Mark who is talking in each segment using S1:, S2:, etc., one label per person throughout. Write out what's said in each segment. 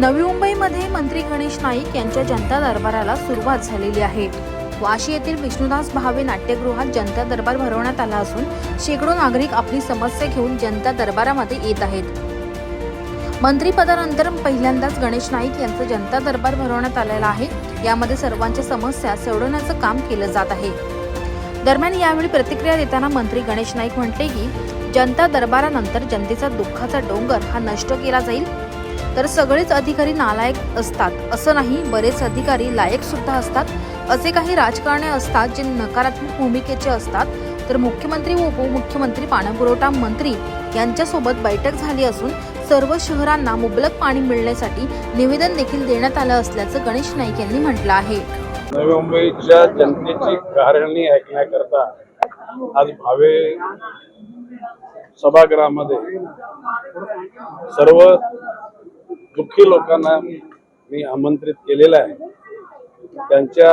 S1: नवी मुंबईमध्ये मंत्री गणेश नाईक यांच्या जनता दरबाराला सुरुवात झालेली आहे. वाशी येथील विष्णुदास भावे नाट्यगृहात जनता दरबार भरवण्यात आला असून शेकडो नागरिक आपली समस्या घेऊन जनता दरबारामध्ये येत आहेत. मंत्रीपदानंतर पहिल्यांदाच गणेश नाईक यांचं जनता दरबार भरवण्यात आलेला आहे. यामध्ये सर्वांच्या समस्या सोडवण्याचं काम केलं जात आहे. दरम्यान यावेळी प्रतिक्रिया देताना मंत्री गणेश नाईक म्हटले की जनता दरबारानंतर जनतेचा दुःखाचा डोंगर हा नष्ट केला जाईल. तर सगळेच अधिकारी नालायक असतात. असं नाही बरेच अधिकारी लायक सुद्धा असतात. असे काही राजकारणे असतात जे नकारात्मक भूमिकेचे असतात. तर मुख्यमंत्री व उपमुख्यमंत्री पाणीपुरवठा मंत्री यांच्यासोबत बैठक झाली असून सर्व शहरांना मुबलक पाणी मिळण्यासाठी निवेदन देखील देण्यात आलं असल्याचं गणेश नाईक यांनी म्हटलं आहे.
S2: नवी मुंबईच्या जनतेची कारणी ऐकण्याकरता आज भावे सभागृहामध्ये सर्व दुःखी लोकांना मी आमंत्रित केलेलं आहे. त्यांच्या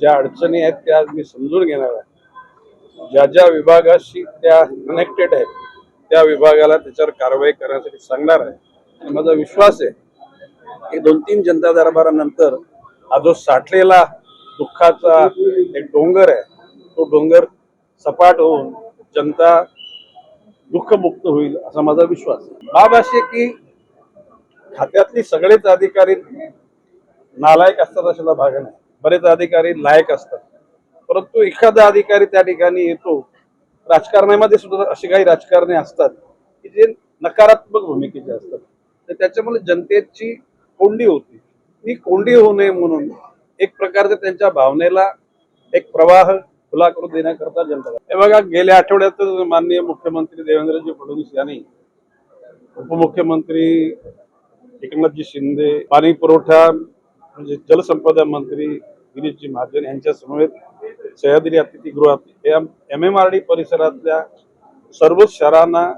S2: ज्या अडचणी आहेत त्या मी समजून घेणार आहे. ज्या ज्या विभागाशी त्या कनेक्टेड आहेत त्या विभागाला त्याच्यावर कारवाई करण्यासाठी सांगणार आहे. आणि माझा विश्वास आहे की दोन तीन जनता दरबारानंतर हा जो साठलेला दुःखाचा एक डोंगर आहे तो डोंगर सपाट होऊन जनता दुःखमुक्त होईल असा माझा विश्वास आहे. बाब अशी आहे की खात्यातली सगळेच अधिकारी नालायक असतात अशाला भाग नाही बरेच अधिकारी लायक असतात. परंतु एखादा अधिकारी त्या ठिकाणी येतो राजकारणामध्ये सुद्धा अशी काही राजकारणी असतात की जे नकारात्मक भूमिकेचे असतात. तर त्याच्यामुळे जनतेची कोंडी होती. ती कोंडी होऊ नये म्हणून एक प्रकारचे त्यांच्या भावनेला एक प्रवाह खुला करून देण्याकरता जनता हे बघा गेल्या आठवड्यात माननीय मुख्यमंत्री देवेंद्रजी फडणवीस यांनी उपमुख्यमंत्री एकनाथजी शिंदे पाणी पुरवठा म्हणजे जलसंपदा मंत्री गिरीशजी महाजन यांच्या समवेत सह्याद्री अतिथीगृहात एम एम आर डी परिसरातल्या सर्व शहरांना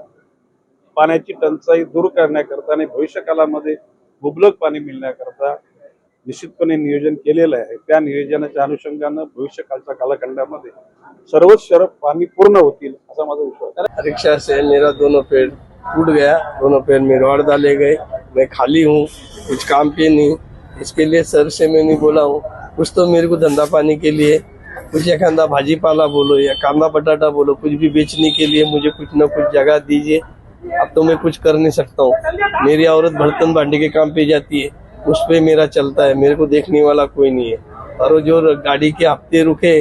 S2: पाण्याची टंचाई दूर करण्याकरता आणि भविष्यकालामध्ये मुबलक पाणी मिळण्याकरता निश्चितपणे नियोजन केलेलं आहे. त्या नियोजनाच्या अनुषंगानं भविष्यकालच्या कालखंडामध्ये सर्वच शहर पाणी पूर्ण होतील असा माझा विश्वास रिक्षा
S3: रिक्शा से मेरा दोनों पैर टूट गया दोनों पैर रॉड डाले गए. मैं खाली हूँ, कुछ काम पे नहीं। इसके लिए सर से मैंने बोला हूँ। कुछ तो मेरे को धंधा पानी के लिए, कुछ या खांदा भाजी पाला बोलो या कांदा बटाटा बोलो, कुछ भी बेचने के लिए मुझे कुछ न कुछ जगह दीजिए। अब तो मैं कुछ कर नहीं सकता हूँ। मेरी औरत बर्तन बांटने के काम पे जाती है, उस पर मेरा चलता है, मेरे को देखने वाला कोई नहीं है। और जो गाड़ी के हफ़्ते रुके,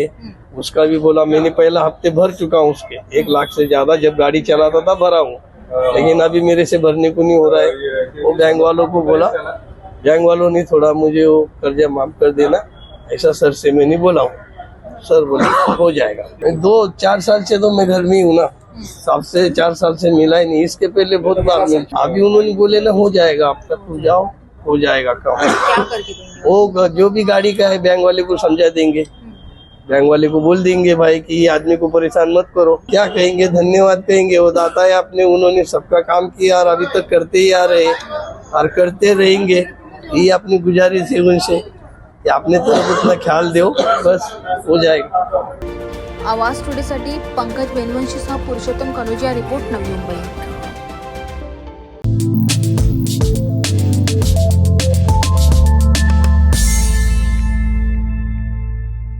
S3: उसका भी बोला, मैंने पहला हफ़्ते भर चुका हूँ उसके। एक लाख से ज़्यादा जब गाड़ी चलाता था, भरा हूँ। लेकिन अभी मेरे से भरने को नहीं हो रहा है। वो बैंक वालों को बोला बैंक वालों ने थोड़ा मुझे वो कर्जा माफ़ कर देना ऐसा सर से मैंने बोला हूँ। सर बोले हो जाएगा। दो चार साल से तो मैं घर में ही हूँ ना। सात से चार साल से मिला ही नहीं। इसके पहले बहुत बार मिल। अभी उन्होंने बोले ना हो जाएगा आपका तो जाओ हो जाएगा काम।
S1: क्या करके देंगे?
S3: वो जो भी गाड़ी का है बैंक वाले को समझा देंगे। बैंक वाले को बोल देंगे भाई कि ये आदमी को परेशान मत करो। क्या कहेंगे? धन्यवाद कहेंगे। वो दाता है आपने, उन्होंने सबका काम किया और अभी तक करते ही आ रहे और करते रहेंगे। ये अपनी गुजारिश है उनसे आपने तो अपना ख्याल दो, बस हो जाएगा।
S1: आवाज़ टुडेसाठी पंकज बेनवंशीसह पुरुषोत्तम कनुजिया रिपोर्ट, नवी मुंबई।